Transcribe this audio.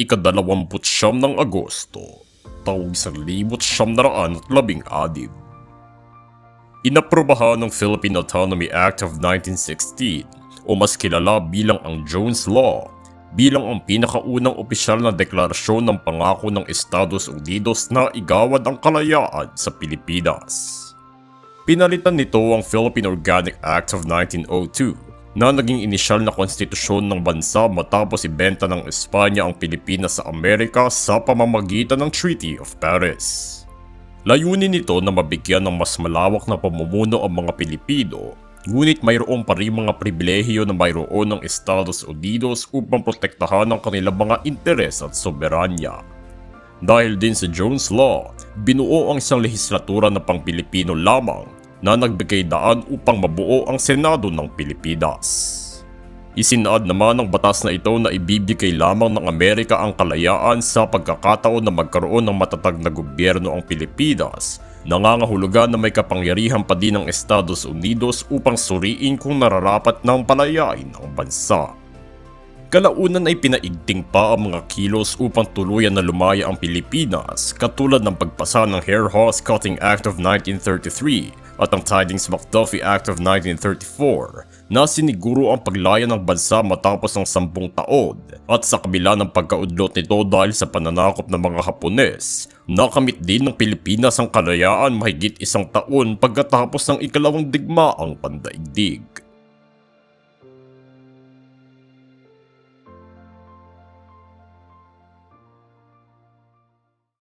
ikadalawamput siyam ng Agosto, taong isang libot siyam na raan at labing adib. Inaprobahan ng Philippine Autonomy Act of 1916 o mas kilala bilang ang Jones Law bilang ang pinakaunang opisyal na deklarasyon ng pangako ng Estados Unidos na igawad ang kalayaan sa Pilipinas. Pinalitan nito ang Philippine Organic Act of 1902 na naging inisyal na konstitusyon ng bansa matapos ibenta ng Espanya ang Pilipinas sa Amerika sa pamamagitan ng Treaty of Paris. Layunin nito na mabigyan ng mas malawak na pamumuno ang mga Pilipino, ngunit mayroon pa rin mga pribilehiyo na mayroon ng Estados Unidos upang protektahan ang kanilang mga interes at soberanya. Dahil din sa Jones Law, binuo ang isang lehislatura na pang Pilipino lamang na nagbigay daan upang mabuo ang Senado ng Pilipinas. Isinaad naman ng batas na ito na ibibigay lamang ng Amerika ang kalayaan sa pagkakataon na magkaroon ng matatag na gobyerno ang Pilipinas. Nangangahulugan na may kapangyarihan pa din ng Estados Unidos upang suriin kung nararapat ng palayain ang bansa. Kalaunan ay pinaigting pa ang mga kilos upang tuluyan na lumaya ang Pilipinas katulad ng pagpasa ng Hair Horse Cutting Act of 1933 at ang Tidings McDuffie Act of 1934 na siniguro ang paglaya ng bansa matapos ng sampung taon at sa kabila ng pagkaudlot nito dahil sa pananakop ng mga Hapones, nakamit din ng Pilipinas ang kalayaan mahigit isang taon pagkatapos ng ikalawang digmaang pandaigdig.